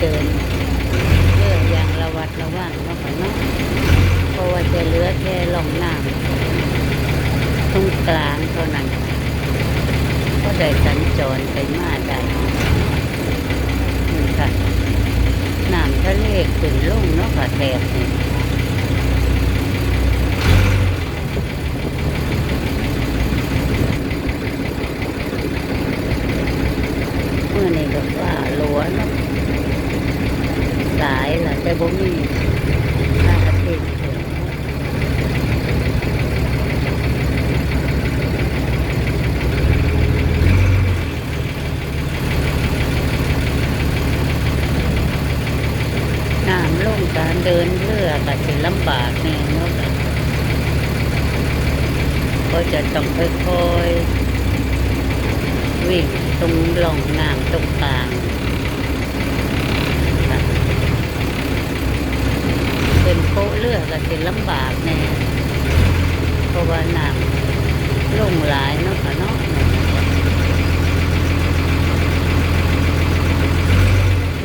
เดินเรื่ออย่างระวัดระวังเนาะค่ะเนาะเพราะว่าจะเหลือแค่หล่องน้ำตรงกลางเท่านั้นก็ได้สัญจรไปมาได้นี่ค่ะน้ำทะเลขึ้นลงเนาะค่ะแถบนี้ เมื่อนี่ก็ว่าหลวเนาะสายล่ะแต่บ่มีค่าประเทศเกิดน้ำลงการเดินเรือก็จะลำบากแน่นาะค่ะก็จะต้องค่อยๆวิ่งตรงหล่องน้ำตรงกลางเป็นโป๊ะเลือกก็สิลำบากแน่เพราะว่าน้ำลงหลายเนาะค่ะเนาะ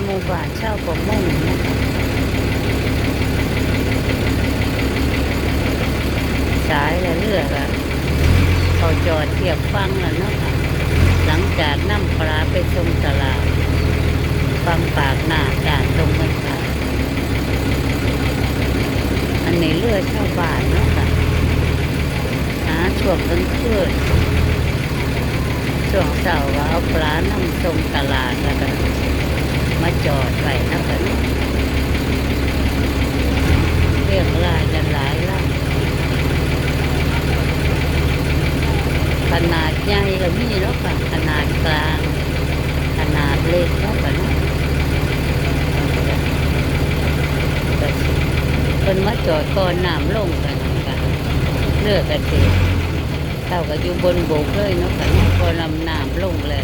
หมู่บ้านเช่าประมงนะคะสายและเลือกอะเขา จอดเทียบฟังแล้วเนาะค่ะหลังจากนำปลาไปส่งตลาดฟังปากหน้าด่านตรงกันค่ะอันนี้เรือชาวบ้านเนาะค่ะหาช่วงกลางคืนช่วงเสาร์ว่าเอาปลานำส่งตลาดแล้วก็มาจอดไว้นะกันเรียกลายกันหลายล่ะ ขนาดใหญ่ก็มีแล้วค่ะขนาดกลาง ขนาดเล็กแล้วค่ะเนาะก็สิ เป็นมาจอดก่อนน้ำลงกันค่ะเลือกกันสิเท่ากับอยู่บนบกเลยเนาะค่ะเนาะพอลำน้ำลงเลย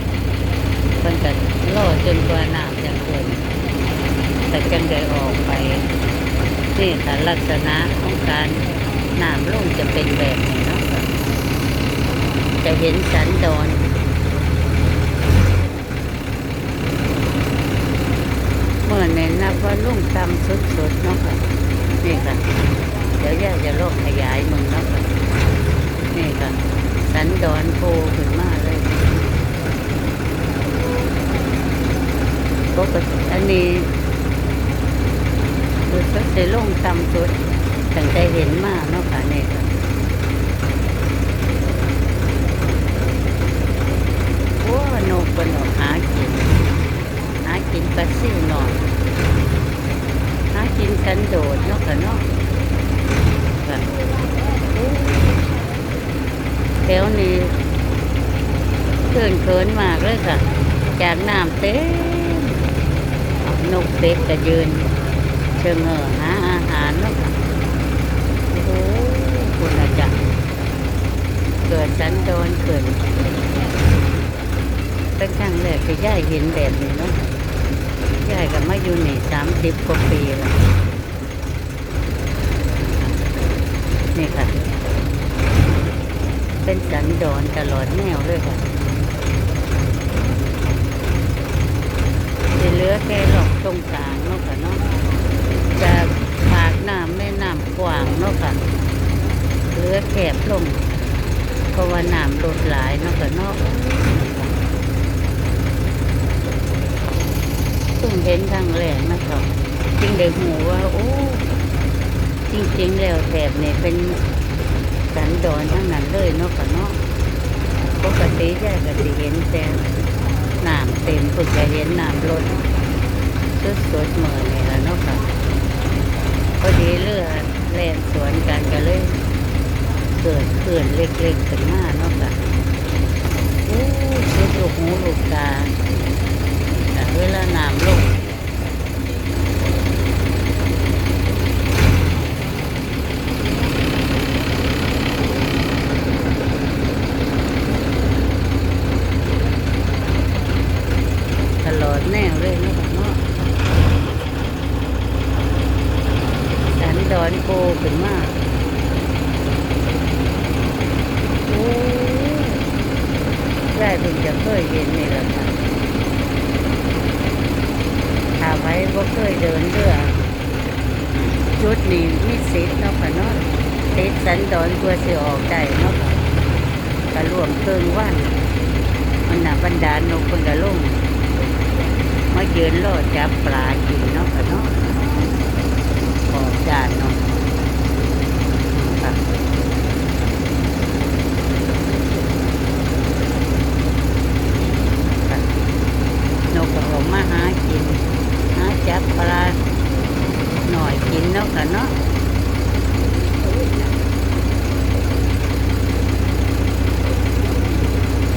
มันก็ล่อจนกว่าน้ำจะเกินแต่จังได้ออกไปนี่ค่ะลักษณะของการน้ำลงจะเป็นแบบนี้เนาะค่ะจะเห็นสันดอนเมื่อเนี่ยนับว่าลุ่งตำสุดๆเนาะค่ะ นี่ค่ะ เดี๋ยวย่าจะลอกขยายมึงนะค่ะนี่ค่ะ สันดอนโผล่ขึ้นมาเลยปกติอันนี้คือสักจะลงตำสุดตั้งแต่เห็นมาเนาะค่ะนี่ค่ะโอ้นกเป็นออกหากิน หากินปลาซิ่วหน่อยหากินกัน เนาะเนาะแถวนี้เขินเขินมากเลยค่ะ จากน้ำเต็มนกเป็ดก็ยืน เชิงเหอหาอาหารเนาะค่ะโอ้โหคุณอาจารย์เกิดสันโดนเกิดเป็นครั้งแรกที่ย่ายเห็นแบบนี้เนาะย่ายก็มาอยู่นี่สามสิบกว่าปีแล้ว นี่ค่ะ เป็นสันดอนตลอดแนวเลยค่ะจะเหลือแค่หลอกตรงกลางเนาะค่ะเนาะจะปากน้ำแม่น้ำกว้างเนาะค่ะเหลือแคบลงเพราะว่าน้ำลดหลายเนาะค่ะเนาะเพิ่งเห็นครั้งแรกนะครับจึงได้หูว่า โอ้ จริงๆแล้วแถบนี่เป็นสันดอนทั้งนั้นเลยเนาะค่ะเนาะปกติแย่ก็สิเห็นแต่น้ำเต็มเพิ่งจะเห็นน้ำล้นสดๆเหมือนนี่ละเนาะค่ะพอดีเรือแล่นสวนกันก็เลยเกิดเขื่อนเล็กๆขึ้นมาเนาะค่ะโอ้สุดลูกหูลูกตาค่เวลาน้ำลงตลอดแนวเลยเนาะค่ะเนาะ สันดอนโกขึ้นมายายเพิ่งจะเคยเห็นนี่แหละค่ะถ้าไว้ว่าเคยเดินเรือจุดนี้มีสิทธิ์เนาะค่ะเนาะติดสันดอนกลัวสิออกได้เนาะค่ะกระรวมเกิงวันมันน่ะบรรดาลนกเพิ่นกระลงมมาเยืนรอจับปลากินเนาะค่ะเนาะออกจานเนาะ นกก็ออก มาหากินหาจับปลาหน่อยกินเนาะค่ะเนาะ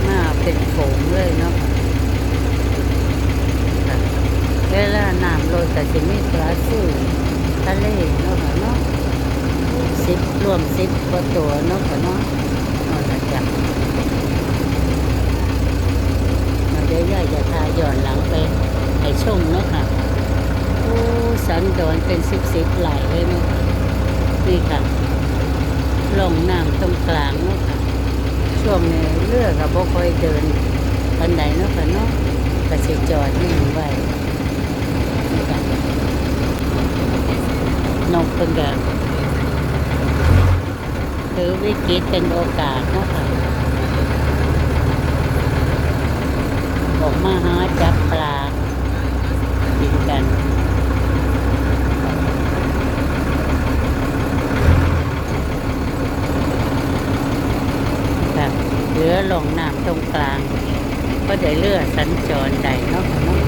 มาเป็นฝูงเลยเนาะค่ะค่ะเวลาน้ำลดก็จะมีปลาสู้ทะเลเนาะค่ะเนาะสิบรวมสิบกว่าตัวเนาะค่ะเนาะเอาละจ้ะเราเดี๋ยวย่าจะพาย้อนหลังไปให้ชมเนาะค่ะโอ้สันดอนเป็นสิบสิบไหลเลยเนาะนี่ค่ะลงน้ำตรงกลางเนาะค่ะช่วงนี้เรือกับบ่ค่อยเดินปันใดเนาะค่ะเนาะก็สิจอดนิ่ไว้นี่ค่ะนกเป็นแบบถือวิกฤตเป็นโอกาสเนาะค่ะ ออกมาหาจับปลากินกันค่ะเหลือลงน้ำตรงกลาง ก็ได้เลือสัญจรใดเนาะเนาะ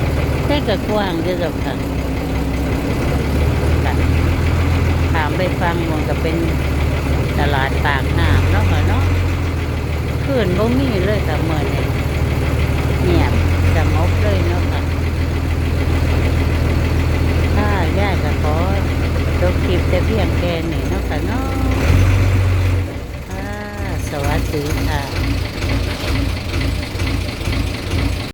แต่ก็กว้างเยอะกค่ะถามไปฟังมันก็เป็นตลาดปากน้ำเนาะค่ะเนาะขึ้นบ่มีเลยค่เมื่อนี้เงียบ